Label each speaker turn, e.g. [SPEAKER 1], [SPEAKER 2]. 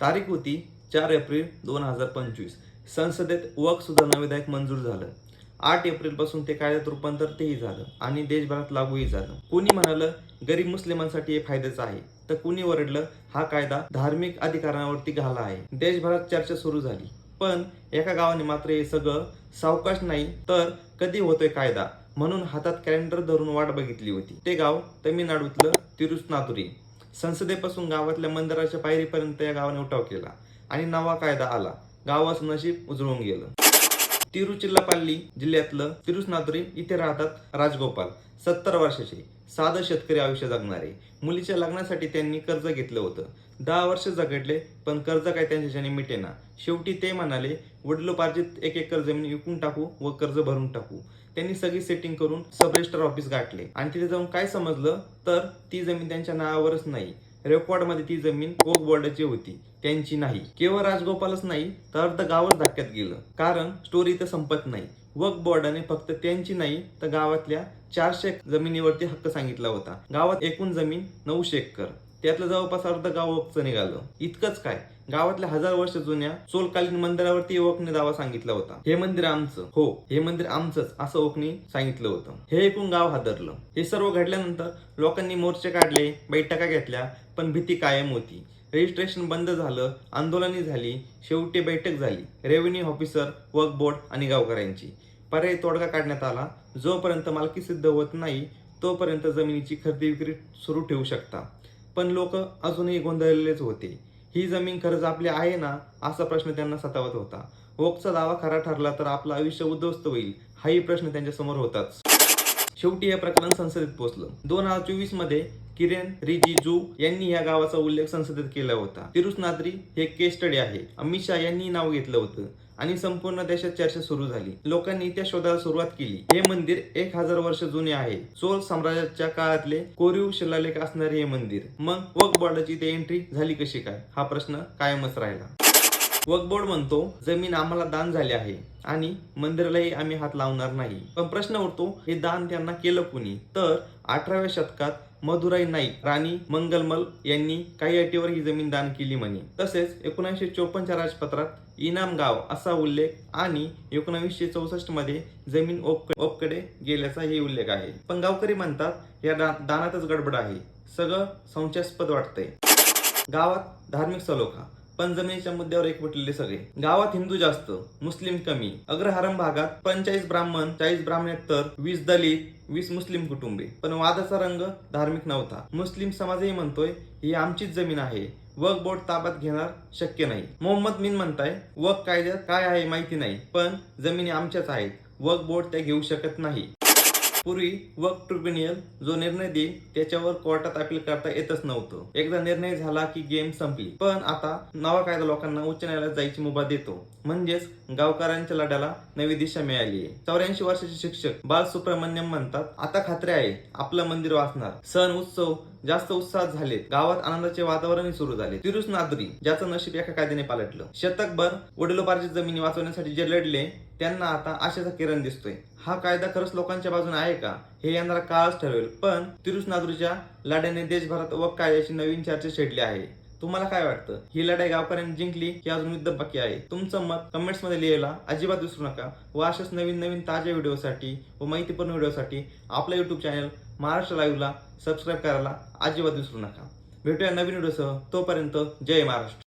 [SPEAKER 1] तारीख होती चार एप्रिल दोन हजार पंचवीस. संसदेत वक सुधारणा विधेयक मंजूर झालं. आठ एप्रिलपासून ते कायद्यात रूपांतर तेही झालं आणि देशभरात लागूही झालं. कुणी म्हणालं गरीब मुस्लिमांसाठी हे फायद्याचं आहे. तर कुणी ओरडलं हा कायदा धार्मिक अधिकारांवरती घाला आहे. देशभरात चर्चा सुरू झाली. पण एका गावाने मात्र हे सगळं सावकाश नाही तर कधी होतोय कायदा? म्हणून हातात कॅलेंडर धरून वाट बघितली होती. ते गाव तमिळनाडूतलं तिरुसनातुरी. संसदेपासून गावातल्या मंदिराच्या पायरीपर्यंत या गावाने उठाव केला आणि नवा कायदा आला. गावाचं नशीब उजळून गेलं. तिरुचिल्लापल्ली जिल्ह्यातलं तिरुसनातुरी इथे राहतात राजगोपाल सत्तर वर्षाचे साधं शेतकरी आयुष्य जगणारे. मुलीच्या लग्नासाठी त्यांनी कर्ज घेतलं होतं. दहा वर्ष झगडले पण कर्ज काय त्यांच्याच्याने मिटेना. शेवटी ते म्हणाले वडिलोपार्जित एक एकर जमीन विकून टाकू व कर्ज भरून टाकू. त्यांनी सगळी सेटिंग करून सब रजिस्टर ऑफिस गाठले. आणि तिथे जाऊन काय समजलं? तर ती जमीन त्यांच्या नावावरच नाही. रेकॉर्डमध्ये ती जमीन कोक बोर्डाची होती. त्यांची नाही. केवळ राजगोपालच नाही तर अर्ध गावच धक्क्यात गेलं. कारण स्टोरी तर संपत नाही. वक बोर्डाने फक्त त्यांची नाही तर गावातल्या चारशे जमिनीवरती हक्क सांगितला होता. गावात एकूण जमीन नऊशे एकर. त्यातलं जवळपास अर्ध गाव वकचं निघालं. इतकंच काय? गावातल्या हजार वर्ष जुन्या सोलकालीन मंदिरावरती ओकने दावा सांगितला होता. हे मंदिर आमचं. हो हे मंदिर आमचंच असं ओकने सांगितलं होतं. हे ऐकून गाव हादरलं. हे सर्व घडल्यानंतर लोकांनी मोर्चे काढले बैठका घेतल्या पण भीती कायम होती. रजिस्ट्रेशन बंद झालं आंदोलने झाली शेवटी बैठक झाली. रेव्हेन्यू ऑफिसर वर्क बोर्ड आणि गावकऱ्यांची. पर्यायी तोडगा काढण्यात आला. जोपर्यंत मालकी सिद्ध होत नाही तोपर्यंत जमिनीची खरेदी विक्री सुरू ठेवू शकता. पण लोक अजूनही गोंधळलेलेच होते. ही जमीन खरंच आपली आहे ना असा प्रश्न त्यांना सतावत होता. ओकचा दावा खरा ठरला तर आपलं आयुष्य उद्ध्वस्त होईल हाही प्रश्न त्यांच्यासमोर होताच. शेवटी हे प्रकरण संसदेत पोहोचलं दोन हजार चोवीसमध्ये किरेन रिजिजू यांनी या गावाचा उल्लेख संसदेत केला होता. तिरुसनाद्री हे केस स्टडी आहे. अमित शहा यांनी नाव घेतलं होतं आणि संपूर्ण देशात चर्चा सुरू झाली. लोकांनी त्या शोधाला सुरुवात केली. हे मंदिर एक हजार वर्ष जुने आहे. चोल साम्राज्याच्या काळातले कोरीव शिलालेख असणारे हे मंदिर. मग वक बोर्डाची ते एंट्री झाली कशी काय? हा प्रश्न कायमच राहिला. वकबोर्ड बोर्ड म्हणतो जमीन आम्हाला दान झाली आहे आणि मंदिरालाही आम्ही हात लावणार नाही. पण प्रश्न उरतो हे दान त्यांना केलं कुणी? तर अठराव्या शतकात मधुराई नाईक राणी मंगलमल यांनी काही अटीवर ही जमीन दान केली म्हणे. तसेच एकोणीसशे चोपन्नच्या राजपत्रात इनाम गाव असा उल्लेख आणि एकोणावीसशे चौसष्टमध्ये जमीन ओप ओपकडे गेल्याचाही उल्लेख आहे. पण गावकरी म्हणतात या दा- दानातच गडबड आहे. सगळं संशयास्पद वाटतंय. गावात धार्मिक सलोखा. पण जमिनीच्या मुद्द्यावर एकवटलेले सगळे. गावात हिंदू जास्त मुस्लिम कमी. अग्रहारम भागात पंचाळीस ब्राह्मण चाळीस ब्राह्मणेतर वीस दलित वीस मुस्लिम कुटुंबे. पण वादाचा रंग धार्मिक नव्हता. मुस्लिम समाजही म्हणतोय ही आमचीच जमीन आहे. वक बोर्ड ताब्यात घेणार शक्य नाही. मोहम्मद मिन म्हणताय वक कायद्यात काय आहे माहिती नाही पण जमिनी आमच्याच आहेत. वक बोर्ड त्या घेऊ शकत नाही. पूर्वी वक ट्रिब्युनियल जो निर्णय देईल त्याच्यावर कोर्टात अपील करता येतच नव्हतं. एकदा निर्णय झाला की गेम संपली. पण आता नवा कायदा लोकांना उच्च न्यायालयात जायची मुभा देतो. म्हणजेच गावकऱ्यांच्या लढ्याला नवी दिशा मिळाली आहे. चौऱ्याऐंशी वर्षाचे शिक्षक बाल सुब्रमण्यम म्हणतात आता खात्री आहे आपलं मंदिर वाचणार. सण उत्सव जास्त उत्साहात झाले गावात आनंदाचे वातावरण सुरू झाले. तिरुसनाद्री ज्याचं नशीब एका कायद्याने पालटलं. शतकभर वडिलोपार्जित जमिनी वाचवण्यासाठी जे लढले त्यांना आता आशेचा किरण दिसतोय. हा कायदा खरंच लोकांच्या बाजूने आहे का? हे येणारा काळच ठरवेल. पण तिरुसनाद्रीच्या लढ्याने देशभरात व कायद्याची नवीन चर्चा छेडली आहे. तुम्हाला काय वाटतं? ही लढाई गावकऱ्यांनी जिंकली की अजून युद्ध बाकी आहे? तुमचं मत कमेंट्समध्ये लिहायला अजिबात विसरू नका व अशाच नवीन नवीन ताज्या व्हिडिओसाठी व माहितीपूर्ण व्हिडिओसाठी आपलं युट्यूब चॅनल महाराष्ट्र लाईव्हला सबस्क्राईब करायला अजिबात विसरू नका. भेटूया नवीन व्हिडिओसह. तोपर्यंत जय महाराष्ट्र.